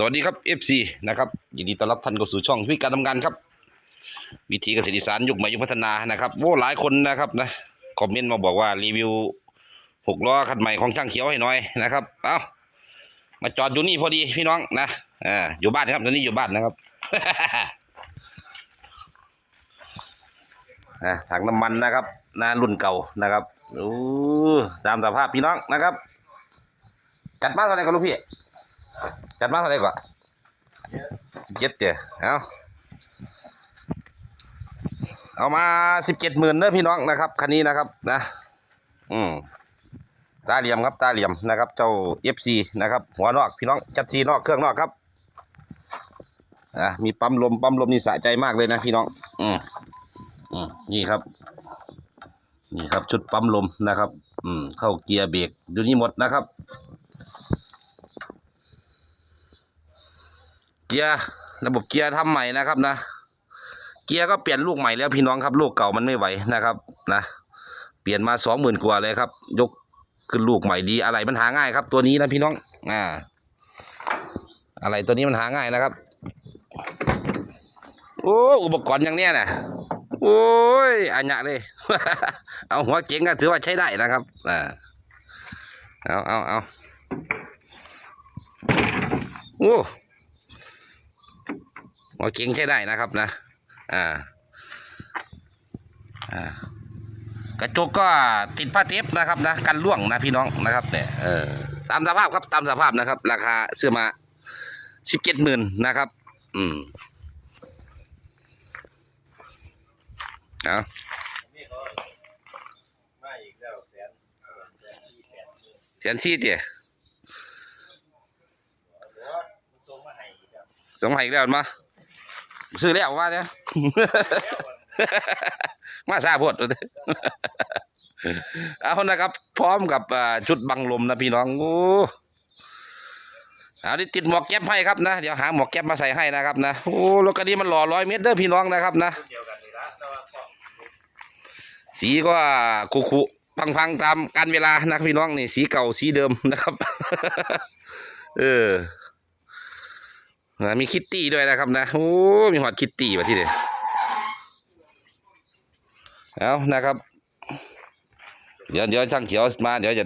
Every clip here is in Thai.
สวัสดีครับ FC นะครับยินดีต้อนรับท่านเข้าสู่ช่องวิการทำงานครับ วิธีเกษตรอีสานยุคใหม่ยุคพัฒนานะครับโอ้หลายคนนะครับนะคอมเมนต์มาบอกว่ารีวิวหกล้อคันใหม่ของช่างเขียวให้หน่อยนะครับเอ้ามาจอดอยู่นี่พอดีพี่น้องนะอ่าอยู่บ้านครับตอนนี้อยู่บ้านนะครับถังน้ำมันนะครับนะรุ่นเก่านะครับโอ้ตามสภาพพี่น้องนะครับ จัดมาเท่าไหร่กันลูกพี่ จัดมาเท่าไหร่ก่อนสิบเจ็ดเจ้เอาเอามาสิบเจ็ดหมื่นเนอะพี่น้องนะครับคันนี้นะครับนะ อืมตาเหลี่ยมครับตาเหลี่ยมนะครับ เจ้าเอฟซีนะครับ หัวนอกพี่น้องจัดซีนอกเครื่องนอกครับอะมีปั๊มลมปั๊มลมนี่สะใจมากเลยนะพี่น้อง อืมอืมนี่ครับ นี่ครับชุดปั๊มลมนะครับ อืมเข้าเกียร์เบรกดูนี่หมดนะครับ เกียร์ระบบเกียร์ทำใหม่นะครับนะ เกียร์ก็เปลี่ยนลูกใหม่แล้วพี่น้องครับลูกเก่ามันไม่ไหวนะครับนะเปลี่ยนมาสองหมื่นกว่าเลยครับ ยกขึ้นลูกใหม่ดีอะไรมันหาง่ายครับ ตัวนี้นะพี่น้องอ่าอะไรตัวนี้มันหาง่ายนะครับ โอ้อุปกรณ์อย่างเนี้ยนะโอ้ยอันยะเลย เอาหัวเก๋งก็ถือว่าใช้ได้นะครับอ่าเอาเอาเอาโอ้ หัวเก่งใช้ได้นะครับนะ อ่า อ่ากระจกก็ติดผ้าเทปนะครับนะกันล่วงนะพี่น้องนะครับเนี่ยเออตามสภาพครับตามสภาพนะครับ ราคาเสื้อมาสิบเจ็ดหมื่นนะครับ อืมเอานี่เขามาอีกแสนสี่เสียนซีเจียเดี๋ยส่งมาให้อีกแล้วสงสัยอีกแล้วมา ซื้อแล้วว่าเนี่ย มาซาพดเอานะครับ พร้อมกับชุดบังลมนะพี่น้องโอ้เอาดิติดหมวกแก๊ปให้ครับนะ เดี๋ยวหาหมวกแก๊ปมาใส่ให้นะครับนะโอ้รถคันนี้มันหล่อร้อยเมตรเด้อพี่น้องนะครับนะ สีก็คุคุพังพังๆตามการเวลานะพี่น้องนี่สีเก่าสีเดิมนะครับ เออ มีคิตตี้ด้วยนะครับนะ โอ้ มีหอดคิตตี้มาที่เดียเอานะครับ เดี๋ยวเดี๋ยวช่างเขียวมา เดี๋ยวจะ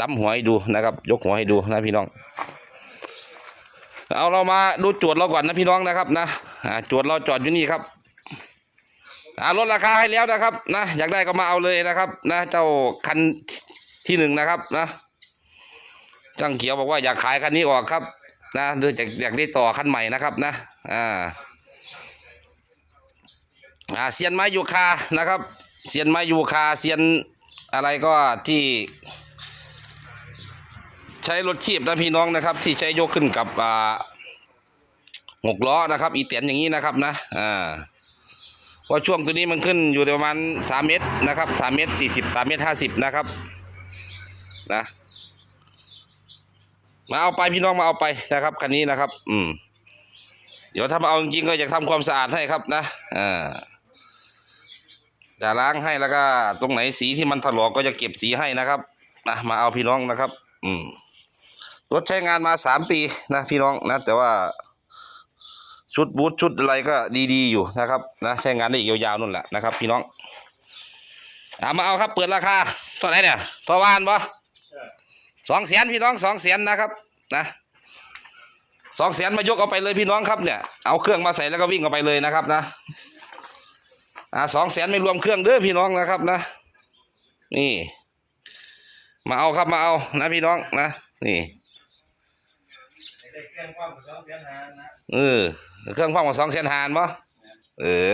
ดำหัวให้ดูนะครับ ยกหัวให้ดูนะพี่น้อง เอาเรามาดูจวดเราก่อนนะพี่น้องนะครับนะจวดเราจอดอยู่นี่ครับอาลดราคาให้แล้วนะครับ นะ อยากได้ก็มาเอาเลยนะครับ นะ เจ้าคันที่หนึ่งนะครับ นะช่างเขียวบอกว่าอยากขายคันนี้ออกครับ นะหรือจะอยากได้ต่อคันใหม่นะครับนะอ่าอ่าเซียนไม้ยูคานะครับเซียนไม้ยูคาเซียนอะไรก็ที่ใช้รถขีบนะพี่น้องนะครับ ที่ใช้ยกขึ้นกับอ่าหกล้อนะครับอีเตียนอย่างนี้นะครับนะอ่าเพราช่วงตัวนี้มันขึ้นอยู่ประมาณสามเมตรนะครับสามเมตรสี่สิบสามเมตรห้าสิบนะครับนะ มาเอาไปพี่น้องมาเอาไปนะครับคันนี้นะครับ อืม เดี๋ยวถ้ามาเอาจริงก็อยากทำความสะอาดให้ครับนะอ่าจะล้างให้แล้วก็ ตรงไหนสีที่มันถลอกก็จะเก็บสีให้นะครับนะมาเอาพี่น้องนะครับ อืมรถใช้งานมาสามปีนะพี่น้องนะ แต่ว่าชุดบูทชุดอะไรก็ดีๆอยู่นะครับนะใช้งานได้อีกยาวๆนู่นแหละนะครับ พี่น้องเอามาเอาครับเปิดราคาเท่าไหร่เนี่ยทอวานปะ สองแสนพี่น้องสองแสนนะครับนะสองแสนมายกเอาไปเลยพี่น้องครับเนี่ยเอาเครื่องมาใส่แล้วก็วิ่งเอาไปเลยนะครับนะอ่าสองแสนไม่รวมเครื่องเด้อพี่น้องนะครับนะ นี่ มาเอาครับมาเอานะพี่น้องนะนี่เครื่องความกับสองแสนห้านะเออเครื่องพ่อมาสองแสนหานปะเออ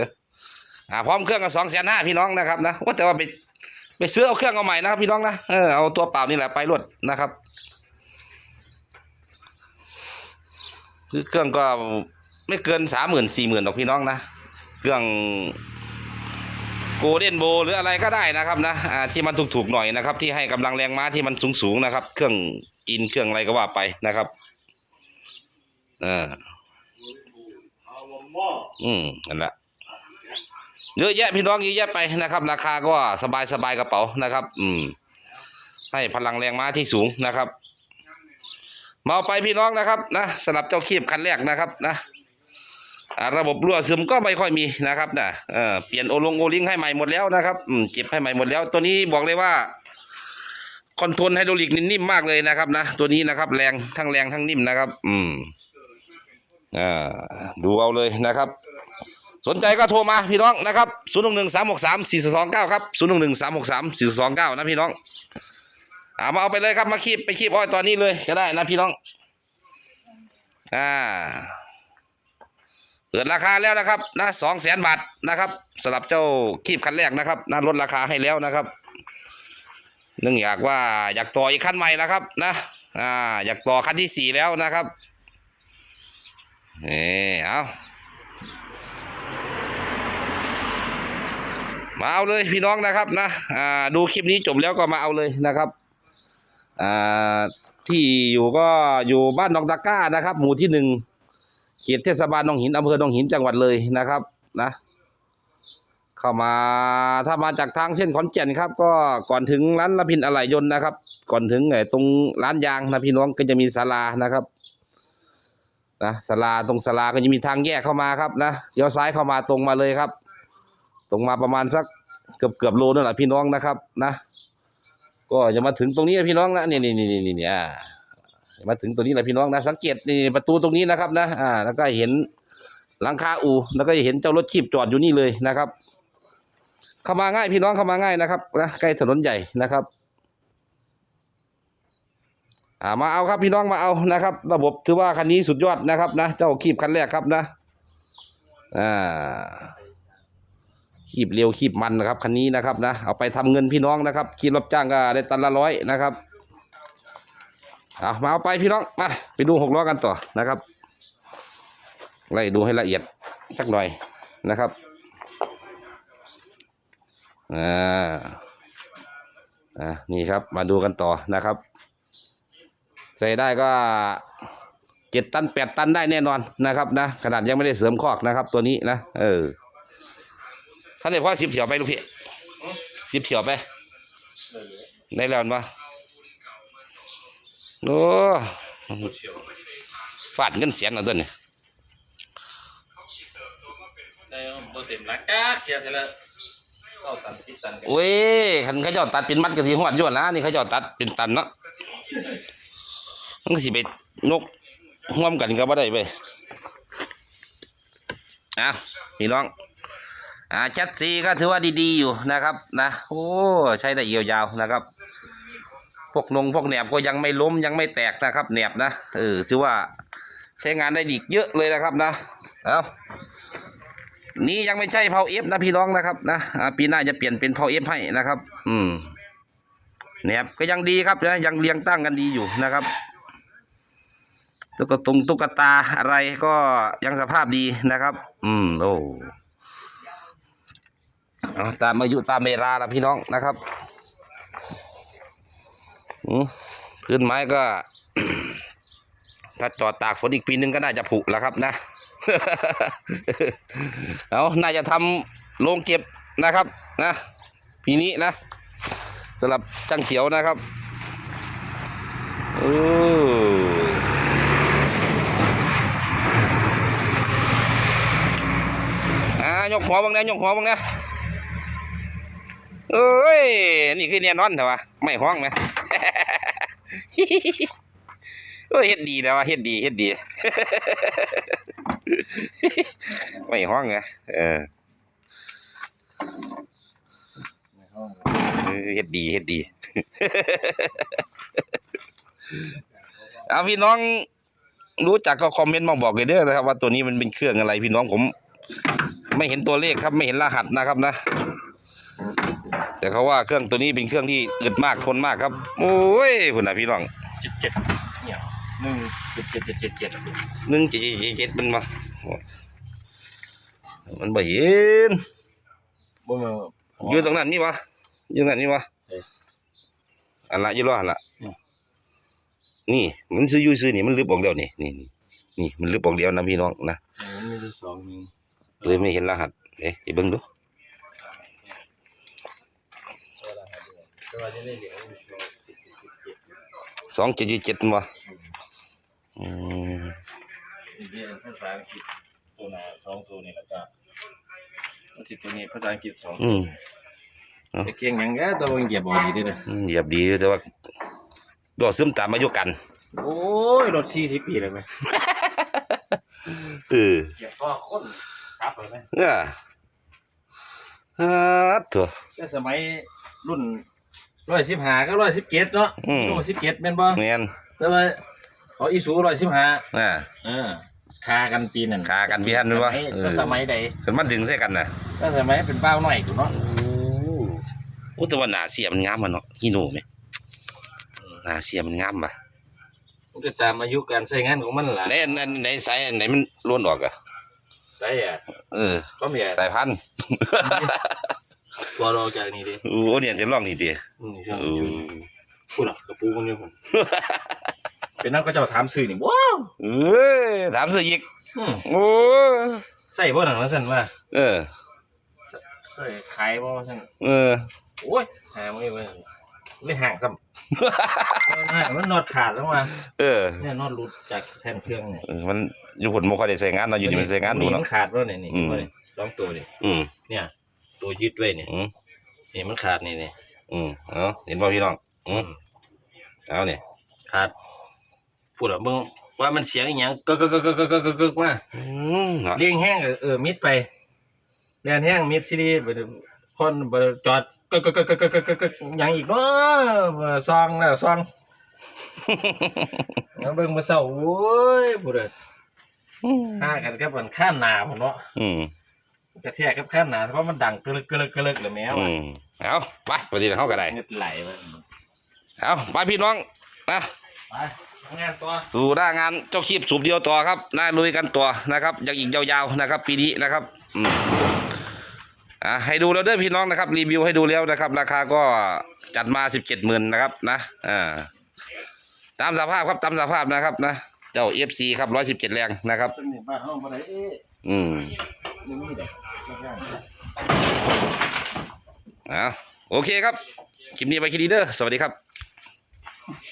อ่าพร้อมเครื่องกับสองแสนห้าพี่น้องนะครับนะว่าแต่ว่าไป ไปซื้อเอาเครื่องเอาใหม่นะครับพี่น้องนะเออเอาตัวเปล่านี่แหละไปรวดนะครับคือเครื่องก็ไม่เกินสามหมื่นสี่หมื่นหรอกพี่น้องนะเครื่องโกลเด้นโบหรืออะไรก็ได้นะครับนะอ่าที่มันถูกๆหน่อยนะครับ ที่ให้กำลังแรงม้าที่มันสูงๆนะครับ เครื่องกินเครื่องอะไรก็ว่าไปนะครับออเอาอืมนั่นแหละ เยอะแยะพี่น้องเยอะแยะไปนะครับ ราคาก็สบายสบายกระเป๋านะครับ อืม ให้พลังแรงม้าที่สูงนะครับมาเอาไปพี่น้องนะครับนะสำหรับเจ้าคีบคันแรกนะครับนะระบบรั่วซึมก็ไม่ค่อยมีนะครับนะเออเปลี่ยนโอลงโอลิงให้ใหม่หมดแล้วนะครับอืมเก็บให้ใหม่หมดแล้ว ตัวนี้บอกเลยว่าคอนโทรลไฮดรอลิกนิ่มมากเลยนะครับนะตัวนี้นะครับ แรงทั้งแรงทั้งนิ่มนะครับ อืมอ่าดูเอาเลยนะครับ สนใจก็โทรมาพี่น้องนะครับ0 1 1 3 6 3 4 2 9ครับ0 1 1 3 6 3 4 2 9นะพี่น้องเอามาเอาไปเลยครับมาคีบไปคีบอ้อยตอนนี้เลยก็ได้นะพี่น้อง อ่าเปิดราคาแล้วนะครับนะสองแสนบาทนะครับสำหรับเจ้าคีบคันแรกนะครับนะลดราคาให้แล้วนะครับเนื่องอยากว่าอยากต่ออีกขั้นใหม่นะครับนะอ่าอยากต่อขั้นที่สี่แล้วนะครับนี่เอา มาเอาเลยพี่น้องนะครับนะอ่าดูคลิปนี้จบแล้วก็มาเอาเลยนะครับอ่าที่อยู่ก็อยู่บ้านหนองตะกร้านะครับ หมู่ที่หนึ่งเขตเทศบาลหนองหินอำเภอหนองหินจังหวัดเลยนะครับนะเข้ามาถ้ามาจากทางเส้นขอนแก่นครับ ก็ก่อนถึงร้านละพินอะไหล่ยนต์นะครับ ก่อนถึงไอ้ตรงร้านยางนะพี่น้องก็จะมีศาลานะครับนะศาลาตรงศาลาก็จะมีทางแยกเข้ามาครับนะเดี๋ยวซ้ายเข้ามาตรงมาเลยครับ ตรงมาประมาณสักเกือบเกือบโลนั่นแหละพี่น้องนะครับนะก็จะมาถึงตรงนี้นะพี่น้องนะนี่นี่นี่นี่นี่นี่มาถึงตรงนี้แหละพี่น้องนะสังเกตนี่ประตูตรงนี้นะครับนะอ่าแล้วก็เห็นหลังคาอู่แล้วก็เห็นเจ้ารถชีพจอดอยู่นี่เลยนะครับ เข้ามาง่ายพี่น้องเข้ามาง่ายนะครับนะใกล้ถนนใหญ่นะครับอ่ามาเอาครับพี่น้องมาเอานะครับ ระบบถือว่าคันนี้สุดยอดนะครับนะ เจ้าคีบคันแรกครับนะอ่า คีบเร็วคีบมันนะครับคันนี้นะครับนะเอาไปทำเงินพี่น้องนะครับคีบรับจ้างก็ได้ตันละร้อยนะครับเอามาเอาไปพี่น้องมาไปดูหกล้อกันต่อนะครับไล่ดูให้ละเอียดสักหน่อยนะครับอ่าอ่านี่ครับมาดูกันต่อนะครับ ใส่ได้ก็เจ็ดตันแปดตันได้แน่นอนนะครับนะขนาดยังไม่ได้เสริมคอกนะครับ ตัวนี้นะเออานเด็กพ่อสิบเถียวไปลูกพี่สิบเถียวไปได้แล้วมั้ยโอ้ฟาดเงินเสียนเอาตัวนี้ได้โบเต็มรักกาเทียเทละเข้าตันสิบตันกันโอ้ยคันเขาเจ้าตัดเป็นมัดกะทิหอดอยวนนะนี่เขาเจ้าตัดเป็นตันเนาะมันก็สิไปนกห่วมกันก็บ่ได้ไปอะพี่น้อง อ่าชัดซีก็ถือว่าดีๆอยู่นะครับนะโอ้ใช้ได้เยียวยาวนะครับ พวกนงพวกแหนบก็ยังไม่ล้มยังไม่แตกนะครับแหนบนะเออถือว่าใช้งานได้ดีเยอะเลยนะครับนะเอานี่ยังไม่ใช่เพาเอฟนะพี่น้องนะครับนะปีหน้าจะเปลี่ยนเป็นเพาเอฟให้นะครับ อืมแหนบก็ยังดีครับนะยังเรียงตั้งกันดีอยู่นะครับตุ๊กตุงตุ๊กตาอะไรก็ยังสภาพดีนะครับ อืมโอ้ ตามอายุตามเวลาละพี่น้องนะครับอืมพื้นไม้ก็ ถ้าจอดตากฝนอีกปีนึงก็น่าจะผุแล้วครับนะเอาน่าจะทำโรงเก็บนะครับนะปีนี้นะสำหรับจังเขียวนะครับอ้อ่ายกหัวบ้างนะยกหัวบ้างนะ เอ้ย นี่คือเนียนอนเหรอวะไม่ห้องไหมเอ้ยเฮ็ดดีนะวะเฮ็ดดีเฮ็ดดี ไม่ห้องไงเออเออเฮ็ดดีเฮ็ดดี เอาพี่น้องรู้จักก็คอมเมนต์มาบอกเลยเด้อนะครับ ว่าตัวนี้มันเป็นเครื่องอะไรพี่น้องผม ไม่เห็นตัวเลขครับไม่เห็นรหัสนะครับนะ แต่เขาว่าเครื่องตัวนี้เป็นเครื่องที่อึดมากทนมากครับ โอ้ยคุณนะพี่น้องเจ็ดเจ็ดเนี่ยหนึ่งเจ็ดเจ็ดเจ็ดเจ็ดเจ็ดหนึ่งเจ็ดเจ็ดเจ็ดมันมามันบ่เห็นบ่มาอยู่ตรงนั้นนี่วะอยู่ตรงนั้นนี่วะเอ๊ะอันละอยู่รออันละอืมนี่ มันซื้ออยู่ซื้อนี่มันลึบออกเดียวนี่นี่นี่นี่มันลึบออกเดียวนะพี่น้องนะมันมีอยู่สองหนึ่งเลยไม่เห็นรหัสเอ๊ะไปเบิ่งดู แต่ ว่าจะได้เหลือสองเจ็ดเจ็ดวะอืมเรียนภาษาอังกฤษตัวหนาสองตัวนี่แหละก็อังกฤษตัวนี้ภาษาอังกฤษสองอืมเก่งยังแกตัวเหยียบบอดีด้วยนะเหยียบดีแต่ว่าดอกซึมตามอายุกัน โอ้ยรถสี่สิบปีเลยไหมเออเหยียบก็คนครับเลยไหมเนี่ยฮัดตัวก็สมัยรุ่น ร้อยสิบห้าก็ร้อยสิบเจ็ดเนาะอืม โลสิบเจ็ดเป็นบ่เนียนแต่ว่าเขาอีสูร้อยสิบห้าน่ะ เออคากันปีนั่นคากันพี่ฮันด้วยวะสมัยเออ ก็สมัยใดขึ้นมาดึงใส่กันน่ะก็สมัยเป็นเบ้าหน่อยกูเนาะโอ้แต่ว่าหน้าเสียมันงามมันเนาะฮีโน่ไหมหน้าเสียมันงามป่ะมันก็ตามอายุการใช้งานของมันล่ะไหนอันอันไหนสายอันไหนมันล้วนออกอะใช่อะเออ ก็มีอะสายพันธุ์ ตัวเราจากนี้ดิโอ้เนี่ยจะลองนี่ดิอืมช่วงโอ้ช่วงพูดหรอกระปูมันอยู่คนเป็นนั่นก็เจ้าถามซื้อนี่ว้าวเอ้ยถามสิอีกอืมโอ้ยใส่บ่หนังแล้วสั่นว่าเออใส่ใส่ขายบ่สั่นเออโอ้ยหาไม่เว้ยไม่ห่างซ้ำห่างมันนอดขาดแล้วมาเออเนี่ยนอดหลุดจากแท่นเครื่องเนี่ยเออมันอยู่ผลบ่ค่อยได้ใส่งานเนาะอยู่นี่มันใส่งานดูมัเนาะขาดแล้วเนี่ยนี่อืมนี่สองตัวนี่อืมเนี่ยัวยึดไว้เนี่ยนี่มันขาดนี่นี่อืมเอาเห็นบ่พี่น้องอืมเอาเนี่ยขาดพูดอะเบิ่งว่ามันเสียงอย่างก็ก็ก็ก็ก็ก็ก็มาเลี้ยงแห้งเออมิดไปเลี้ยงแห้งมิดซีรีคนจอดก็ก็ก็ก็ก็ก็ก็อย่างอีกเนอะซองแล้วซองแล้วเบิ่งมาเศร้าโอ้ยพูดอะห้ากันก็ปันข้าหนาผมเนาะอืม กระแทกกับข้านหนาเพราะมันดังกระลึกกระลึกกระลึกเลยแมวอืมเอาไปปฏิเเขาก็ได้เงือไหลไปเอาไปพี่น้องนะไปทำงานต่อสู่หน้างานเจ้าคีบสูบเดียวต่อครับน่าลุยกันต่อนะครับยังอีกยาวๆนะครับ ปีนี้นะครับอืมอะให้ดูแล้วเด้อพี่น้องนะครับ รีวิวให้ดูแล้วนะครับ ราคาก็จัดมาสิบเจ็ดหมื่นนะครับนะอ่าตามสภาพครับตามสภาพนะครับนะเจ้าเอฟซีครับร้อยสิบเจ็ดแรงนะครับ สนิทบ้านห้องบ่ได้เอ๊ะอืม ยังมีเด็ก ข้างอะโอเคครับ คลิปนี้ไปคิดดีเด้อสวัสดีครับ